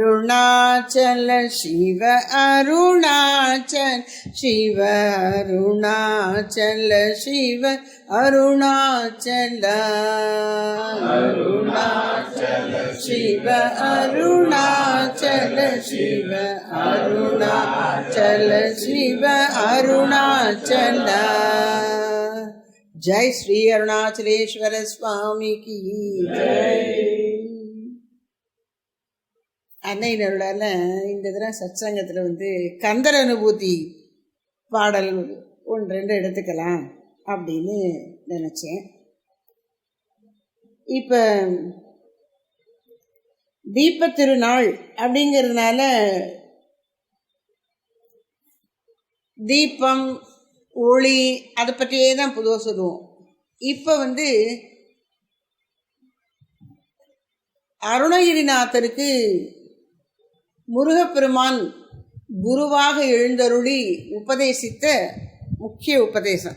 अरुणाचल शिव अरुणाचल शिव अरुणाचल शिव अरुणाचल। अरुणाचल शिव अरुणाचल शिव अरुणाचल शिव अरुणाचल। जय श्री अरुणाचलेश्वर स्वामी की। जय। அருணாச்சலேஸ்வர அன்னையினருடால இந்த தடவை சத்சங்கத்தில் வந்து கந்தர் அனுபூதி பாடல் ஒன்று ரெண்டு எடுத்துக்கலாம் அப்படின்னு நினச்சேன். இப்போ தீப திருநாள் அப்படிங்கிறதுனால தீபம் ஒளி அதை பற்றியே தான் பொதுவாக சொல்லுவோம். இப்போ வந்து அருணகிரிநாதருக்கு முருகப்பெருமான் குருவாக எழுந்தருளி உபதேசித்த முக்கிய உபதேசம்.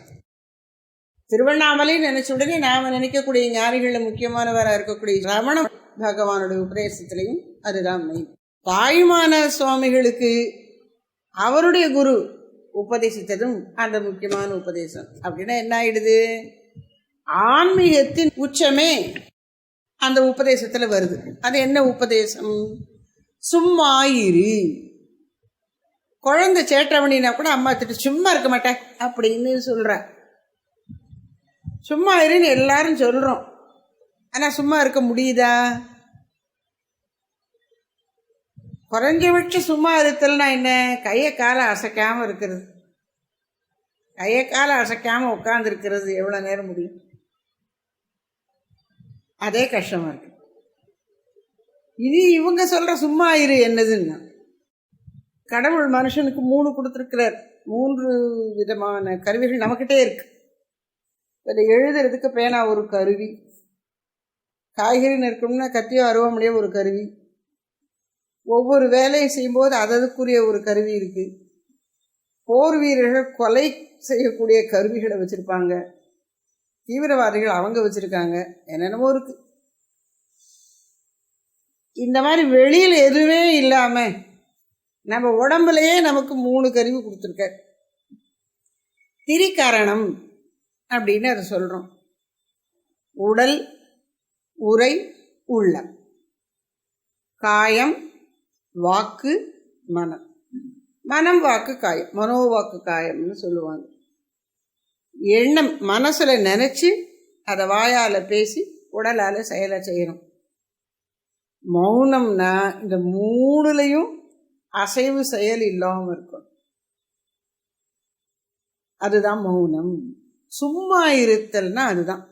திருவண்ணாமலை நினைச்ச உடனே நாம் நினைக்கக்கூடிய ஞானிகளில் முக்கியமானவராக இருக்கக்கூடிய ரமண பகவானுடைய உபதேசத்திலையும் அதுதான் மெயின் தாயுமான சுவாமிகளுக்கு அவருடைய குரு உபதேசித்ததும் அந்த முக்கியமான உபதேசம். அப்படின்னா என்ன ஆயிடுது? ஆன்மீகத்தின் உச்சமே அந்த உபதேசத்தில் வருது. அது என்ன உபதேசம்? சும்மா இரு குழந்தை சேட்டவணினா கூட அம்மா திட்டு சும்மா இருக்க மாட்டேன் அப்படின்னு சொல்கிறேன் சும்மா இருன்னு எல்லாரும் சொல்கிறோம் ஆனால் சும்மா இருக்க முடியுதா? குறைஞ்சபட்சம் சும்மா இருத்தல்னா என்ன? கையை காலை அசைக்காமல் இருக்கிறது. கையை காலை அசைக்காமல் உட்காந்துருக்கிறது எவ்வளோ நேரம் முடியும்? அதே கஷ்டமாக இருக்கு. இது இவங்க சொல்கிற சும்மா இரு என்னதுன்னா. கடவுள் மனுஷனுக்கு மூணு கொடுத்துருக்கிறார். மூன்று விதமான கருவிகள் நம்மக்கிட்டே இருக்கு. இதில் எழுதுறதுக்கு பேனா ஒரு கருவி. காய்கறி நறுக்கணும்னா கத்தியோ அருவாமலையோ ஒரு கருவி. ஒவ்வொரு வேலையும் செய்யும்போது அததுக்குரிய ஒரு கருவி இருக்குது போர் வீரர்கள் கொலை செய்யக்கூடிய கருவிகளை வச்சுருப்பாங்க. தீவிரவாதிகள் அவங்க வச்சுருக்காங்க. என்னென்னமோ இருக்குது இந்த மாதிரி வெளியில் எதுவுமே இல்லாமல் நம்ம உடம்புலையே நமக்கு மூணு கருவி கொடுத்துருக்க. திரிகரணம் அப்படின்னு அதை சொல்கிறோம் உடல் உரை உள்ளம். காயம் வாக்கு மனம். மனம் வாக்கு காயம். மனோவாக்கு காயம்னு சொல்லுவாங்க. எண்ணம் மனசில் நினச்சி அதை வாயால் பேசி உடலால் செயலை செய்யணும். மௌனம்னா இந்த மூணுலையும் அசைவு செயல் இல்லாமல் இருக்கும் அதுதான் மௌனம். சும்மா இருத்தல்னா அதுதான்.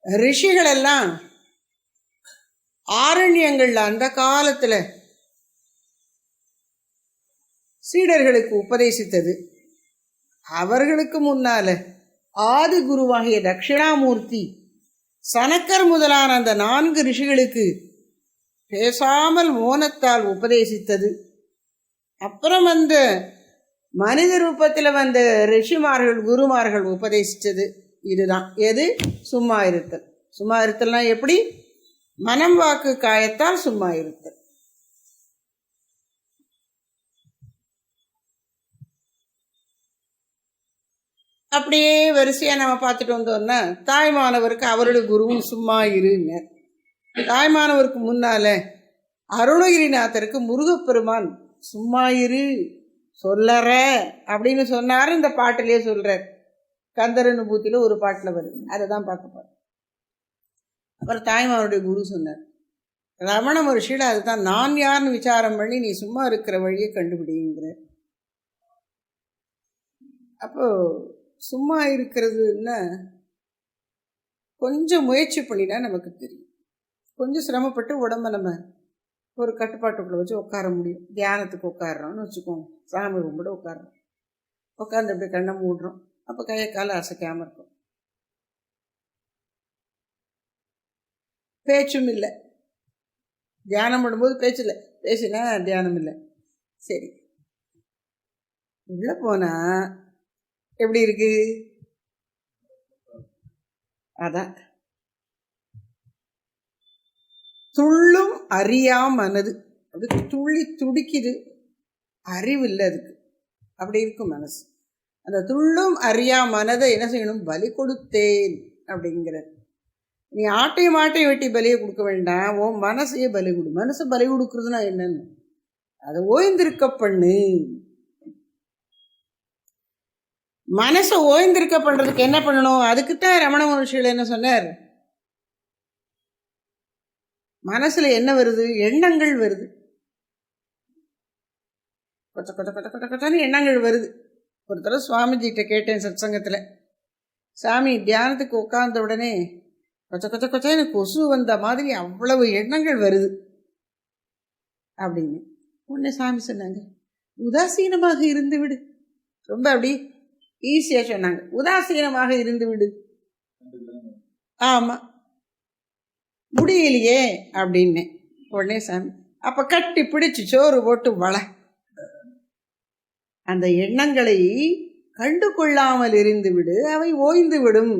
ரிஷிகள் எல்லாம் ஆரண்யங்கள்ல அந்த காலத்துல சீடர்களுக்கு உபதேசித்தது. அவர்களுக்கு முன்னால ஆதி குருவாகிய தட்சிணாமூர்த்தி சனக்கர் முதலான அந்த நான்கு ரிஷிகளுக்கு பேசாமல் மோனத்தால் உபதேசித்தது. அப்புறம் அந்த மனித ரூபத்தில் வந்த ரிஷிமார்கள் குருமார்கள் உபதேசித்தது இதுதான். எது? சும்மா இருத்தல். சும்மா இருத்தல்னா எப்படி? மனம் வாக்கு காயத்தால் சும்மா இருத்தல். அப்படியே வரிசையாக நம்ம பார்த்துட்டு வந்தோம்னா தாய்மானவருக்கு அவருடைய குருவும் சும்மா இருங்க. தாய்மானவருக்கு முன்னால அருணகிரிநாதருக்கு முருகப்பெருமான் சும்மா இரு சொல்லற அப்படின்னு சொன்னார். இந்த பாட்டிலேயே சொல்கிறார் கந்தர் அனுபூத்தியில் ஒரு பாட்டில் வருது. அதை தான் பார்க்க போகிறோம் அப்புறம் தாய்மாருடைய குரு சொன்னார். ரமண மகர்ஷியில் அதுதான் நான் யாருன்னு விசாரம் பண்ணி நீ சும்மா இருக்கிற வழியை கண்டுபிடிங்கிற. அப்போ சும்மா இருக்கிறதுன்னா கொஞ்சம் முயற்சி பண்ணினா நமக்கு தெரியும். கொஞ்சம் சிரமப்பட்டு உடம்ப நம்ம ஒரு கட்டுப்பாட்டுக்குள்ளே வச்சு உட்கார முடியும். தியானத்துக்கு உட்காடுறோம்னு வச்சுக்கோங்க. சாமி கும்பிட உட்காடுறோம் உட்காந்து அப்படியே கண்ணை மூடுறோம். அப்போ கையை காலை அசைக்காமல் இருக்கும். பேச்சும் இல்லை. தியானம் பண்ணும்போது பேச்சு இல்லை. பேசினா தியானம் இல்லை. சரி. உள்ளே போனால் எப்படி இருக்கு? அதான். துள்ளும் அறியா மனது அது துள்ளி துடிக்குது. அறிவு இல்லை அதுக்கு. அப்படி இருக்கும் மனசு. அந்த துள்ளும் அறியா மனதை என்ன செய்யணும்? பலி கொடுத்தேன் அப்படிங்கிறது நீ ஆட்டையும் மாட்டையும் வெட்டி பலியை கொடுக்க வேண்டாம். ஓ மனசையே பலி கொடு. மனசை பலி கொடுக்குறதுனா என்னன்னு? அதை ஓய்ந்திருக்க பண்ணு. மனசை ஓய்ந்திருக்க பண்ணுறதுக்கு என்ன பண்ணணும்? அதுக்குத்தான் ரமண மகர்ஷிகள் என்ன சொன்னார்? மனசுல என்ன வருது? எண்ணங்கள் வருது. கொச்ச கொத்த கொத்த கொத்த கொச்சன்னு எண்ணங்கள் வருது. ஒரு தடவை சுவாமிஜிகிட்ட கேட்டேன் சத்சங்கத்தில். சாமி தியானத்துக்கு உட்கார்ந்த உடனே கொச்ச கொச்ச எனக்கு கொசு வந்த மாதிரி அவ்வளவு எண்ணங்கள் வருது. அப்படின்னு. உடனே சாமி சொன்னாங்க உதாசீனமாக இருந்து விடு. ரொம்ப அப்படி ஈஸியாக சொன்னாங்க. உதாசீனமாக இருந்து விடு. ஆமாம் முடியலையே அப்படின்னேன் உடனே சாமி. அப்போ கட்டி பிடிச்சு சோறு போட்டு வள. அந்த எண்ணங்களை கண்டு கொள்ளாமல் இருந்து விடு. அவை ஓய்ந்து விடும்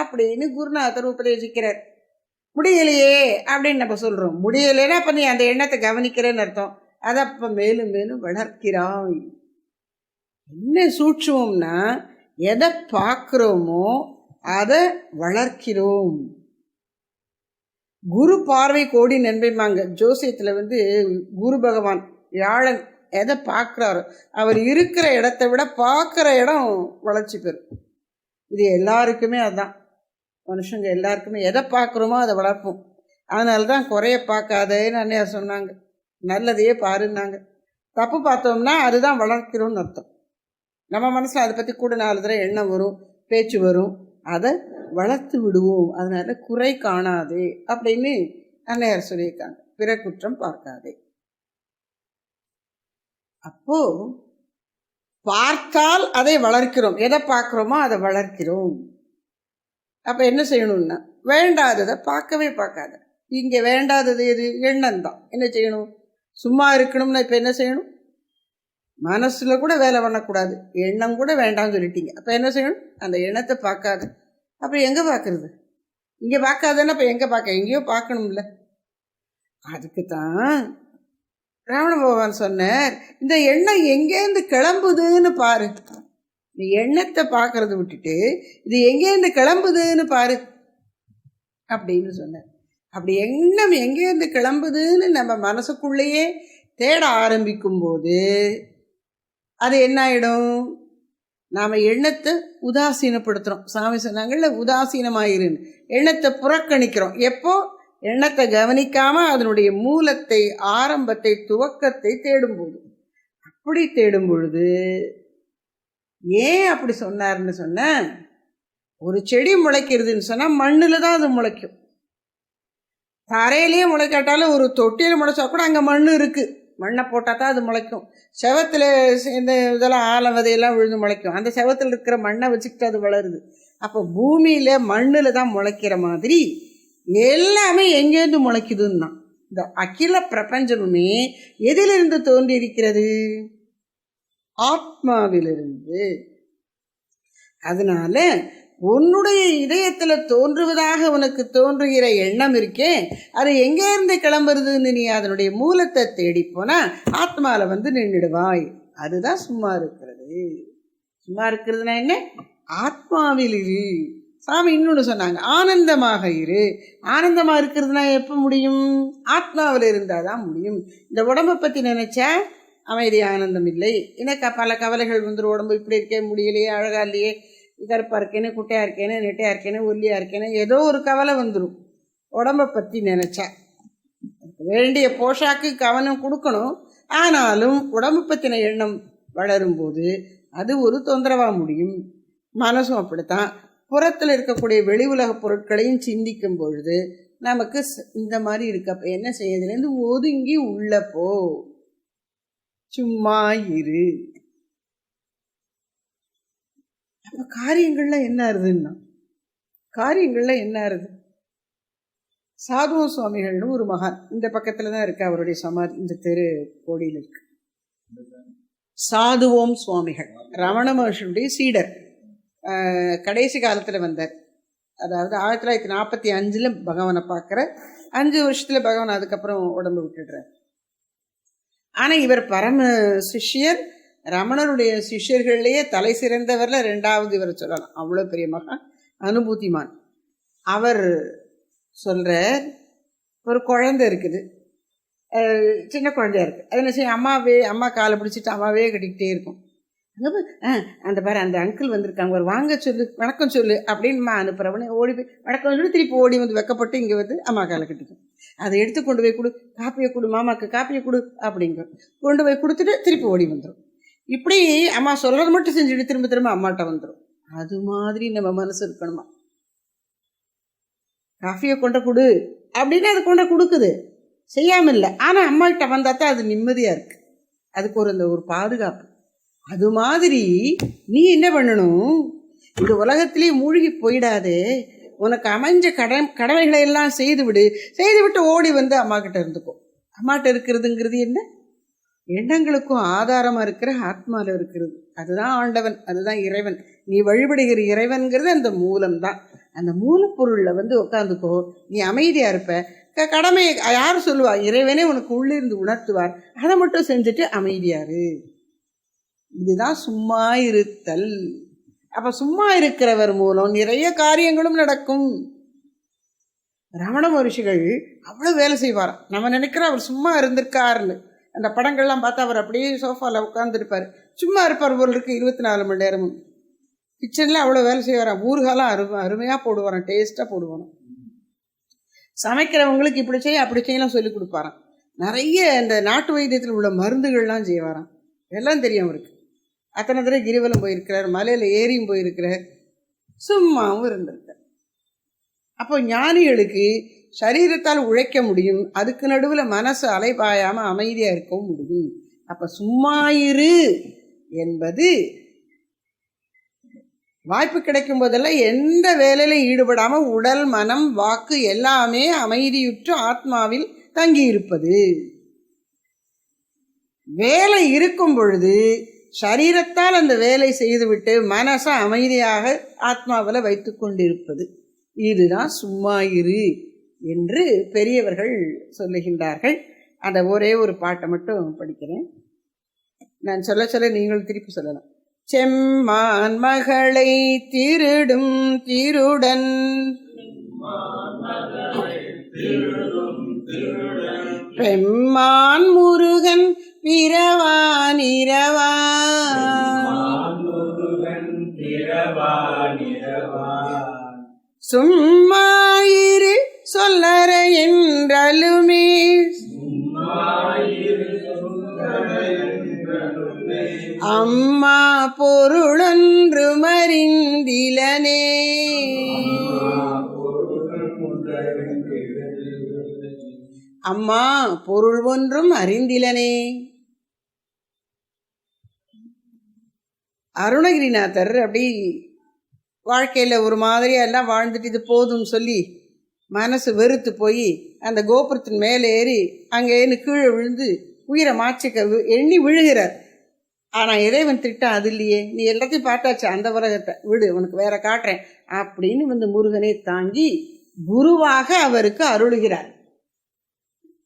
அப்படின்னு குருநாதர் உபதேசிக்கிறார். முடியலையே அப்படின்னு நம்ம சொல்கிறோம் முடியலைன்னா அப்போ நீ அந்த எண்ணத்தை கவனிக்கிறேன்னு அர்த்தம். அதை அப்போ மேலும் மேலும் வளர்க்கிறாய். என்ன சூட்சமம்னா எதை பார்க்குறோமோ அதை வளர்க்கிறோம். குரு பார்வை கோடி நன்மைமாங்க ஜோசியத்தில் வந்து குரு பகவான் வியாழன் எதை பார்க்குறாரோ அவர் இருக்கிற இடத்த விட பார்க்குற இடம் வளர்ச்சி பெறும். இது எல்லாருக்குமே அதுதான் மனுஷங்க எல்லாருக்குமே எதை பார்க்குறோமோ அதை வளர்ப்போம். அதனால தான் குறைய பார்க்காதேன்னு அன்னையா சொன்னாங்க. நல்லதையே பாருன்னாங்க. தப்பு பார்த்தோம்னா அதுதான் வளர்க்கிறோம்னு அர்த்தம். நம்ம மனசில் அதை பற்றி கூட நாலு தடவை எண்ணம் வரும் பேச்சு வரும். அதை வளர்த்து விடுவோம். அதனால் குறை காணாதே அப்படின்னு அன்னையார் சொல்லியிருக்காங்க. பிற குற்றம் பார்க்காதே. அப்போ பார்த்தால் அதை வளர்க்கிறோம். எதை பார்க்குறோமோ அதை வளர்க்கிறோம். அப்போ என்ன செய்யணும்னா வேண்டாததை பார்க்கவே பார்க்காத. இங்கே வேண்டாதது எது? எண்ணம் தான் என்ன செய்யணும்? சும்மா இருக்கணும்னா இப்போ என்ன செய்யணும்? மனசில் கூட வேலை பண்ணக்கூடாது. எண்ணம் கூட வேண்டாம்னு சொல்லிட்டீங்க. அப்போ என்ன செய்யணும்? அந்த எண்ணத்தை பார்க்காத. அப்போ எங்கே பார்க்குறது? இங்கே பார்க்காதன்னா அப்போ எங்கே பார்க்க? எங்கேயோ பார்க்கணும்ல. அதுக்கு தான் ராவண பகவான் சொன்னார் இந்த எண்ணம் எங்கேருந்து கிளம்புதுன்னு பாரு. நீ எண்ணத்தை பார்க்கறத விட்டுட்டு இது எங்கேருந்து கிளம்புதுன்னு பாரு. அப்படின்னு சொன்னார். அப்படி எண்ணம் எங்கேருந்து கிளம்புதுன்னு நம்ம மனசுக்குள்ளேயே தேட ஆரம்பிக்கும் போது அது என்ன ஆகிடும் நாம் எண்ணத்தை உதாசீனப்படுத்துகிறோம் சாமி சொன்னாங்கல்ல உதாசீனமாயிருன்னு எண்ணத்தை புறக்கணிக்கிறோம். எப்போ? எண்ணத்தை கவனிக்காமல் அதனுடைய மூலத்தை ஆரம்பத்தை துவக்கத்தை தேடும்போது. அப்படி தேடும் பொழுது ஏன் அப்படி சொன்னார்னு சொன்ன? ஒரு செடி முளைக்கிறதுன்னு சொன்னால் மண்ணில் தான் அது முளைக்கும். தரையிலேயே முளைக்காட்டாலும் ஒரு தொட்டியில் முளைச்சா கூட அங்கே மண் இருக்குது மண்ணை போட்டால் தான் அது முளைக்கும். செவத்தில் இந்த இதெல்லாம் ஆலம் விதையெல்லாம் விழுந்து முளைக்கும். அந்த செவத்தில் இருக்கிற மண்ணை வச்சுக்கிட்டு அது வளருது. அப்போ பூமியில் மண்ணில் தான் முளைக்கிற மாதிரி எல்லாமே எங்கேருந்து முளைக்குதுன்னா இந்த அகில பிரபஞ்சமுமே எதிலிருந்து தோன்றி இருக்கிறது ஆத்மாவிலிருந்து. அதனால உன்னுடைய இதயத்தில் தோன்றுவதாக உனக்கு தோன்றுகிற எண்ணம் இருக்கே. அது எங்கேருந்து கிளம்புறதுன்னு நீ அதனுடைய மூலத்தை தேடிப்போனால் ஆத்மாவில் வந்து நின்றுடுவாய். அதுதான் சும்மா இருக்கிறது. சும்மா இருக்கிறதுனா என்ன? ஆத்மாவில் இரு. சாமி இன்னொன்று சொன்னாங்க. ஆனந்தமாக இரு. ஆனந்தமாக இருக்கிறதுனா எப்போ முடியும்? ஆத்மாவில் இருந்தால் தான் முடியும். இந்த உடம்பை பற்றி நினச்சா? அமைதி ஆனந்தம் இல்லை. எனக்கு பல கவலைகள் வந்துடும் உடம்பு இப்படி இருக்கே முடியலையே அழகா இல்லையே. கருப்பாக இருக்கேனே குட்டையாக இருக்கேனே நெட்டையாக இருக்கேனே ஒல்லியாக இருக்கேனே ஏதோ ஒரு கவலை வந்துடும் உடம்பை பற்றி நினச்சா. வேண்டிய போஷாக்கு கவனம் கொடுக்கணும். ஆனாலும் உடம்பு பற்றின எண்ணம் வளரும்போது அது ஒரு தொந்தரவாக முடியும். மனசும் அப்படித்தான். புறத்தில் இருக்கக்கூடிய வெளி உலக பொருட்களையும் சிந்திக்கும் பொழுது நமக்கு இந்த மாதிரி இருக்கப்ப என்ன செய்யறதுலேருந்து ஒதுங்கி உள்ள போ. சும்மா இரு. அப்ப என்ன ஆறுதுன்னா? காரியங்கள்லாம் என்ன ஆறுது? சாதுவ சுவாமிகள்னு ஒரு மகான் இந்த பக்கத்துல தான் இருக்கு. அவருடைய சமாதி இந்த தெரு கோடியில் இருக்கு. சாதுவோம் சுவாமிகள். ரமண மகர்ஷியுடைய சீடர். கடைசி காலத்தில் வந்தார். அதாவது ஆயிரத்தி தொள்ளாயிரத்தி நாற்பத்தி அஞ்சில் பகவானை பார்க்குற அஞ்சு வருஷத்தில் பகவான் அதுக்கப்புறம் உடம்பு விட்டுடுறார். ஆனால் இவர் பரம சிஷ்யர் ரமணருடைய சிஷ்யர்கள்லேயே தலை சிறந்தவரில் ரெண்டாவது இவரை சொல்லலாம். அவ்வளோ பெரிய மகன் அனுபூதிமான். அவர் சொல்கிறார் ஒரு குழந்தை இருக்குது. சின்ன குழந்தையா இருக்குது அது என்ன செய்ய அம்மாவே அம்மா காலை பிடிச்சிட்டு அம்மாவே கட்டிக்கிட்டே இருக்கும். அங்க ஆ அந்த பாரு அந்த அங்கிள் வந்திருக்காங்க. ஒரு வாங்க சொல்லு வணக்கம் சொல்லு அப்படின்னு அம்மா அனுப்புறவனே ஓடி போய் வணக்கம் சொல்லி திருப்பி ஓடி வந்து வெக்கப்பட்டு இங்கே வந்து அம்மா காலை கட்டிக்கும். அதை எடுத்து கொண்டு போய் கொடு காப்பியை கொடு மாமாக்கு காப்பியை கொடு அப்படிங்க கொண்டு போய் கொடுத்துட்டு திருப்பி ஓடி வந்துடும் இப்படி அம்மா சொல்கிறது மட்டும் செஞ்சுட்டு திரும்ப திரும்ப அம்மாட்ட வந்துடும் அது மாதிரி நம்ம மனசு இருக்கணுமா? காஃபியை கொண்ட கொடு. அப்படின்னு அது கொண்ட கொடுக்குது. செய்யாமல் இல்லை ஆனால் அம்மாக்கிட்ட வந்தால் தான் அது நிம்மதியாக இருக்கு. அதுக்கு ஒரு அந்த ஒரு பாதுகாப்பு. அது மாதிரி நீ என்ன பண்ணணும்? இந்த உலகத்திலேயே மூழ்கி போயிடாதே. உனக்கு அமைஞ்ச கடன் கடமைகளை எல்லாம் செய்து விடு செய்து விட்டு ஓடி வந்து அம்மா கிட்ட இருந்துக்கோ. அம்மாட்ட இருக்கிறதுங்கிறது என்ன? எண்ணங்களுக்கும் ஆதாரமாக இருக்கிற ஆத்மாவில் இருக்கிறது. அதுதான் ஆண்டவன் அதுதான் இறைவன். நீ வழிபடுகிற இறைவன்கிறது அந்த மூலம்தான். அந்த மூலப்பொருளில் வந்து உட்காந்துக்கோ நீ அமைதியாக இருப்ப. க- கடமையை யார் சொல்லுவா? இறைவனே உனக்கு உள்ளிருந்து உணர்த்துவார். அதை மட்டும் செஞ்சுட்டு அமைதியாரு இதுதான் சும்மா இருத்தல். அப்போ சும்மா இருக்கிறவர் மூலம் நிறைய காரியங்களும் நடக்கும். ரமண மகர்ஷிகள் அவ்வளோ வேலை செய்வாராம். நம்ம நினைக்கிறோம் அவர் சும்மா இருந்திருக்காருன்னு. அந்த படங்கள்லாம் பார்த்தா அவர் அப்படியே சோஃபாவில் உட்காந்துருப்பார் சும்மா இருப்பார் போல் இருபத்தி நாலு மணி நேரமும். கிச்சனில் அவ்வளோ வேலை செய்வாராம் ஊறுகாலாம் அரு அருமையாக போடுவாராம் டேஸ்ட்டாக போடுவாராம். சமைக்கிறவங்களுக்கு இப்படி செய்ய அப்படி செய்யலாம் சொல்லி கொடுப்பாராம். நிறைய இந்த நாட்டு வைத்தியத்தில் உள்ள மருந்துகள்லாம் செய்வாராம். எல்லாம் தெரியும் அவருக்கு. அத்தனை தடவை கிரிவலம் போயிருக்கிறார் மலையில் ஏரியும் போயிருக்கிறார். சும்மாவும் இருந்திருக்கார். அப்போ ஞானிகளுக்கு சரீரத்தால் உழைக்க முடியும். அதுக்கு நடுவில் மனசு அலைபாயாமல் அமைதியாக இருக்கவும் முடியும். அப்போ சும்மா இரு என்பது வாய்ப்பு கிடைக்கும் போதெல்லாம் எந்த வேலையிலும் ஈடுபடாமல் உடல் மனம் வாக்கு எல்லாமே அமைதியுற்று ஆத்மாவில் தங்கி இருப்பது வேலை இருக்கும் பொழுது சரீரத்தால் அந்த வேலை செய்துவிட்டு மனசை அமைதியாக ஆத்மாவில் வைத்து கொண்டிருப்பது. இதுதான் சும்மா இரு. என்று பெரியவர்கள் சொல்லுகின்றார்கள். அந்த ஒரே ஒரு பாட்டை மட்டும் படிக்கிறேன். நான் சொல்ல சொல்ல நீங்கள் திருப்பி சொல்லலாம். செம்மான் மகளை திருடும் திருடன். பெம்மான் முருகன் பிறவான் இரவான் முருகன் அம்மா பொருளொன்று மறிந்திலனே. அம்மா பொருள் ஒன்றும் அறிந்திலனே. அருணகிரிநாதர் அப்படி வாழ்க்கையில் ஒரு மாதிரியாக எல்லாம் வாழ்ந்துட்டு இது போதும்னு சொல்லி மனசு வெறுத்து போய் அந்த கோபுரத்தின் மேலே ஏறி அங்கேன்னு கீழே விழுந்து உயிரை மாச்சிக்க வி- எண்ணி விழுகிறார். ஆனால் இறைவன் திட்டம் அது இல்லையே. நீ எல்லாத்தையும் பார்த்தாச்சு அந்த உலகத்தை. விடு உனக்கு வேற காட்டுறேன். அப்படின்னு வந்து முருகனை தாங்கி குருவாக அவருக்கு அருளுகிறார்.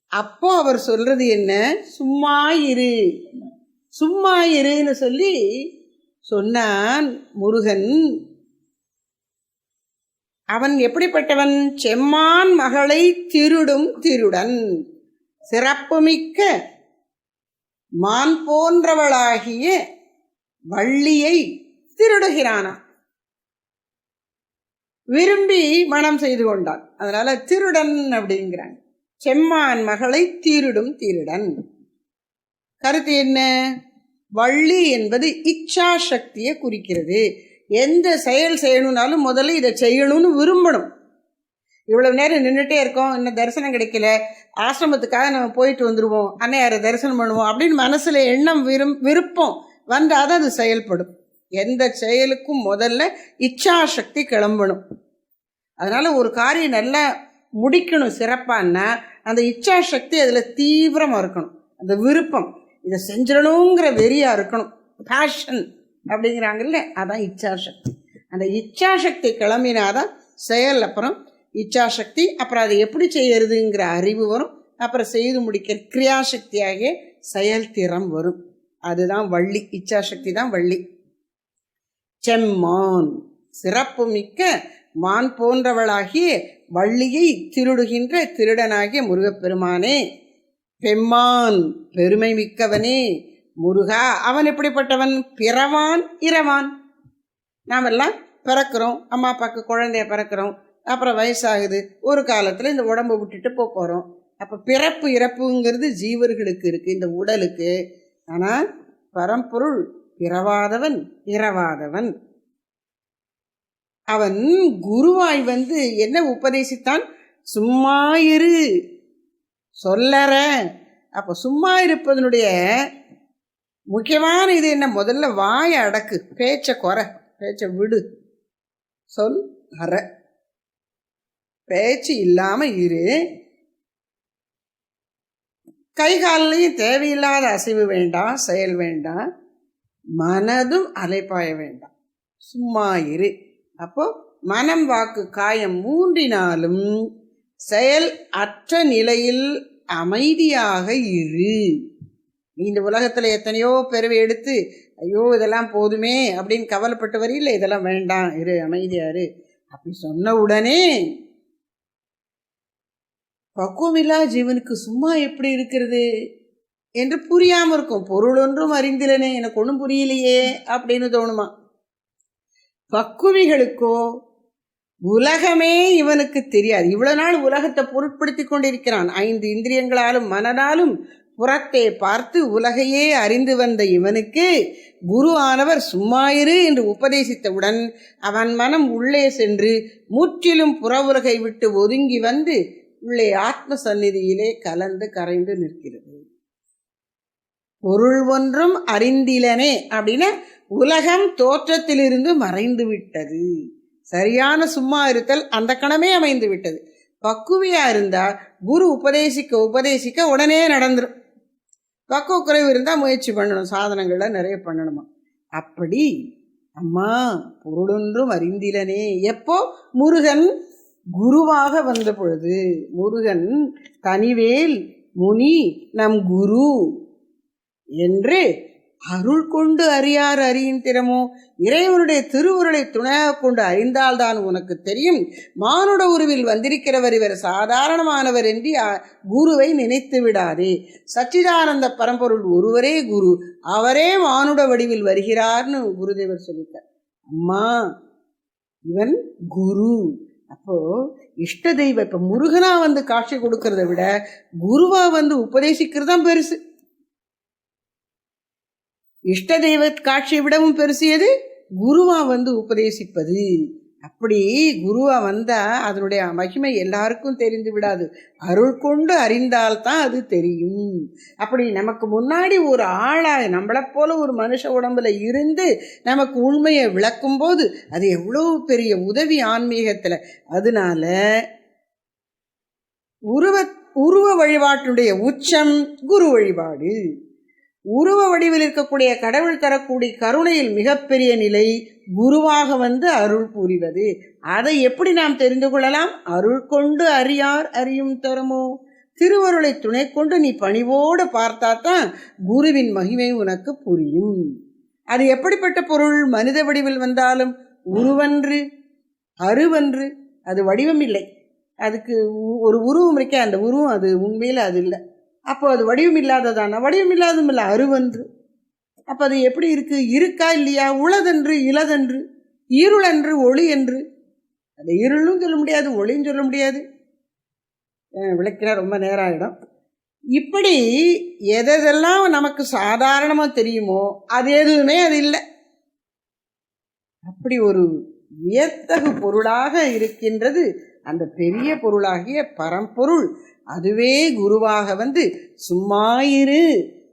அப்போ அவர் சொல்றது என்ன? சும்மா இரு. சும்மா இருன்னு சொல்லி சொன்னான் முருகன். அவன் எப்படிப்பட்டவன்? செம்மான் மகளை திருடும் திருடன். சிறப்புமிக்க மான் போன்றவளாகிய வள்ளியை திருடுகிறானாம் விரும்பி மனம் செய்து கொண்டான். அதனால திருடன் அப்படிங்கிறாங்க செம்மான் மகளை திருடும் திருடன். கருத்து என்ன? வள்ளி என்பது இச்சா சக்தியை குறிக்கிறது. எந்த செயல் செய்யணும்னாலும் முதல்ல இதை செய்யணும்னு விரும்பணும். இவ்வளவு நேரம் நின்றுட்டே இருக்கோம் இன்னும் தரிசனம் கிடைக்கல. ஆசிரமத்துக்காக நம்ம போயிட்டு வந்துடுவோம் அன்னையாரை தரிசனம் பண்ணுவோம் அப்படின்னு மனசில் எண்ணம் விரும் விருப்பம் வந்தால் தான் அது செயல்படும். எந்த செயலுக்கும் முதல்ல இச்சாசக்தி கிளம்பணும். அதனால் ஒரு காரியம் நல்லா முடிக்கணும் சிறப்பான்னா அந்த இச்சாசக்தி அதில் தீவிரமாக இருக்கணும். அந்த விருப்பம் இதை செஞ்சிடணுங்கிற வெறியாக இருக்கணும். பேஷன் அப்படிங்கிறாங்கல்ல அதான் இச்சாசக்தி. அந்த இச்சாசக்தி கிளம்பினாதான் செயல் அப்புறம் இச்சாசக்தி அப்புறம் அதை எப்படி செய்யறதுங்கிற அறிவு வரும். அப்புறம் செய்து முடிக்கிற கிரியாசக்தியாகிய செயல்திறம் வரும். அதுதான் வள்ளி இச்சாசக்தி தான் வள்ளி. செம்மான் சிறப்பு மிக்க மான் போன்றவளாகிய வள்ளியை திருடுகின்ற திருடனாகிய முருகப்பெருமானே பெம்மான் பெருமை மிக்கவனே முருகா அவன் எப்படிப்பட்டவன்? பிறவான் இரவான். நாமெல்லாம் பிறக்கிறோம் அம்மா அப்பாவுக்கு குழந்தைய பிறக்கிறோம். அப்புறம் வயசாகுது. ஒரு காலத்தில் இந்த உடம்பு விட்டுட்டு போக போகிறோம் அப்போ பிறப்பு இறப்புங்கிறது ஜீவர்களுக்கு இருக்குது இந்த உடலுக்கு. ஆனால் பரம்பொருள் பிறவாதவன் இரவாதவன் அவன் குருவாய் வந்து என்ன உபதேசித்தான்? சும்மா இரு. சொல்லற. அப்போ சும்மா இருப்பதனுடைய முக்கியமான இது என்ன? முதல்ல வாயை அடக்கு. பேச்சை குறை. பேச்சை விடு. சொல் அற. பேச்சு இல்லாமல் இரு. கை காலிலையும் தேவையில்லாத அசைவு வேண்டாம் செயல் வேண்டாம். மனதும் அலைப்பாய வேண்டாம். சும்மா இரு. அப்போ மனம் வாக்கு காயம் மூன்றினாலும் செயல் அற்ற நிலையில் அமைதியாக இரு. இந்த உலகத்தில் எத்தனையோ பெருவை எடுத்து ஐயோ இதெல்லாம் போதுமே அப்படின்னு கவலைப்பட்டு வரையில் இதெல்லாம் வேண்டாம் இரு அமைதியாரு அப்படி சொன்ன உடனே பக்குவமில்லா ஜீவனுக்கு சும்மா எப்படி இருக்கிறது? என்று புரியாமல் இருக்கும். பொருள் ஒன்றும் அறிந்திலனே எனக்கு ஒன்றும் புரியலையே அப்படின்னு தோணுமா? பக்குவிகளுக்கோ உலகமே இவனுக்கு தெரியாது. இவ்வளவு நாள் உலகத்தை பொருட்படுத்தி கொண்டிருக்கிறான். ஐந்து இந்திரியங்களாலும் மனதாலும் புறத்தை பார்த்து உலகையே அறிந்து வந்த இவனுக்கு குரு ஆனவர் சும்மாயிரு என்று உபதேசித்தவுடன் அவன் மனம் உள்ளே சென்று முற்றிலும் புற உலகை விட்டு ஒதுங்கி வந்து உள்ளே ஆத்ம சந்நிதியிலே கலந்து கரைந்து நிற்கிறது. பொருள் ஒன்றும் அறிந்திலனே அப்படின்னா உலகம் தோற்றத்திலிருந்து மறைந்து விட்டது. சரியான சும்மா இருத்தல் அந்த கணமே அமைந்து விட்டது. பக்குவியா இருந்தா குரு உபதேசிக்க உபதேசிக்க உடனே நடந்துடும் பக்குவ குறைவு இருந்தால் முயற்சி பண்ணணும் சாதனங்களை நிறைய பண்ணணுமா? அப்படி. அம்மா பொருளொன்றும் அறிந்திலனே. எப்போ? முருகன் குருவாக வந்த பொழுது முருகன் தனிவேல் முனி நம் குரு என்று அருள் கொண்டு அறியார் அறியின் திறமோ? இறைவனுடைய திருவுருளை துணையாக கொண்டு அறிந்தால்தான் உனக்கு தெரியும். மானுட உருவில் வந்திருக்கிறவர் இவர் சாதாரணமானவர் என்று அ- குருவை நினைத்து விடாதே. சச்சிதானந்த பரம்பொருள் ஒருவரே குரு. அவரே மானுட வடிவில் வருகிறார்னு குருதேவர் சொல்லிட்டார். அம்மா இவன் குரு. அப்போ இஷ்ட தெய்வம் இப்போ முருகனா வந்து காட்சி கொடுக்கறத விட குருவா வந்து உபதேசிக்கிறது தான் பெருசு. இஷ்ட தெய்வ காட்சியை விடவும் பெருசு எது? குருவா வந்து உபதேசிப்பது. அப்படி குருவா வந்தா அதனுடைய மகிமை எல்லாருக்கும் தெரிந்து விடாது. அருள் கொண்டு அறிந்தால்தான் அது தெரியும். அப்படி நமக்கு முன்னாடி ஒரு ஆளாக நம்மளை போல ஒரு மனுஷ உடம்புல இருந்து நமக்கு உண்மையை விளக்கும் போது அது எவ்வளோ பெரிய உதவி ஆன்மீகத்தில். அதனால உருவ உருவ வழிபாட்டுடைய உச்சம் குரு வழிபாடு. உருவ வடிவில் இருக்கக்கூடிய கடவுள் தரக்கூடிய கருணையில் மிகப்பெரிய நிலை குருவாக வந்து அருள் புரிவது. அதை எப்படி நாம் தெரிந்து கொள்ளலாம்? அருள் கொண்டு அறியார் அறியும் தருமோ? திருவருளை துணை கொண்டு நீ பணிவோடு பார்த்தாதான் குருவின் மகிமை உனக்கு புரியும். அது எப்படிப்பட்ட பொருள்? மனித வடிவில் வந்தாலும் உருவன்று அருவன்று அது வடிவம் இல்லை. அதுக்கு உ- ஒரு உருவம் இருக்கே அந்த உருவம் அது உண்மையில் அது இல்லை. அப்போ அது வடிவம் இல்லாததானா வடிவம் இல்லாததும் இல்லை அருவன்று. அப்போ அது எப்படி இருக்குது இருக்கா இல்லையா? உளதென்று இலதென்று இருளன்று ஒளி என்று அது இருளும் சொல்ல முடியாது ஒளியும் சொல்ல முடியாது. அஹ் விளக்கினா ரொம்ப நேரம் ஆகிடும் இப்படி எதெல்லாம் நமக்கு சாதாரணமாக தெரியுமோ அது எதுவுமே அது இல்லை. அப்படி ஒரு வியத்தகு பொருளாக இருக்கின்றது அந்த பெரிய பொருளாகிய பரம்பொருள். அதுவே குருவாக வந்து சும்மாயிரு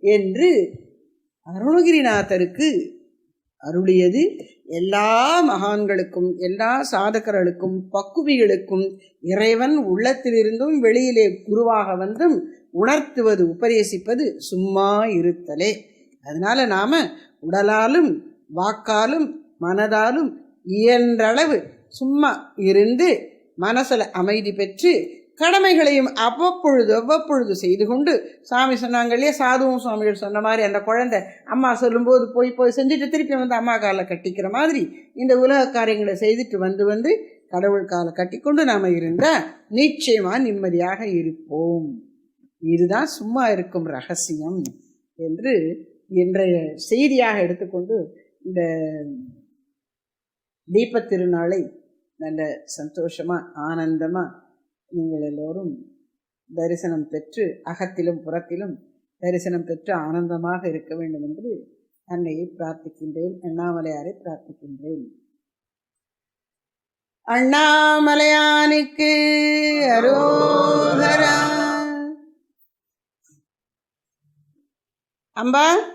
என்று அருணகிரிநாதருக்கு அருளியது. எல்லா மகான்களுக்கும் எல்லா சாதகர்களுக்கும் பக்குவிகளுக்கும் இறைவன் உள்ளத்திலிருந்தும் வெளியிலே குருவாக வந்தும் உணர்த்துவது உபதேசிப்பது சும்மா இருத்தலே அதனால நாம் உடலாலும் வாக்காலும் மனதாலும் இயன்றளவு சும்மா இருந்து மனசில் அமைதி பெற்று கடமைகளையும் அவ்வப்பொழுது அவ்வப்பொழுது செய்து கொண்டு சாமி சொன்னாங்க இல்லையா சாதுவும் சுவாமிகள் சொன்ன மாதிரி அந்த குழந்தை அம்மா சொல்லும்போது போய் போய் செஞ்சுட்டு திருப்பி வந்து அம்மா காலை கட்டிக்கிற மாதிரி இந்த உலக காரியங்களை செய்துட்டு வந்து வந்து கடவுள் காலை கட்டிக்கொண்டு நாம் இருந்தால் நிச்சயமாக நிம்மதியாக இருப்போம். இதுதான் சும்மா இருக்கும் ரகசியம் என்று இன்றைய செய்தியாக எடுத்துக்கொண்டு இந்த தீபத் திருநாளை நல்ல சந்தோஷமாக ஆனந்தமாக நீங்கள் எல்லோரும் தரிசனம் பெற்று அகத்திலும் புறத்திலும் தரிசனம் பெற்று ஆனந்தமாக இருக்க வேண்டும் என்று அன்னையை பிரார்த்திக்கின்றேன் அண்ணாமலையாரை பிரார்த்திக்கின்றேன். அண்ணாமலையானுக்கு அரோகரா. அம்பா?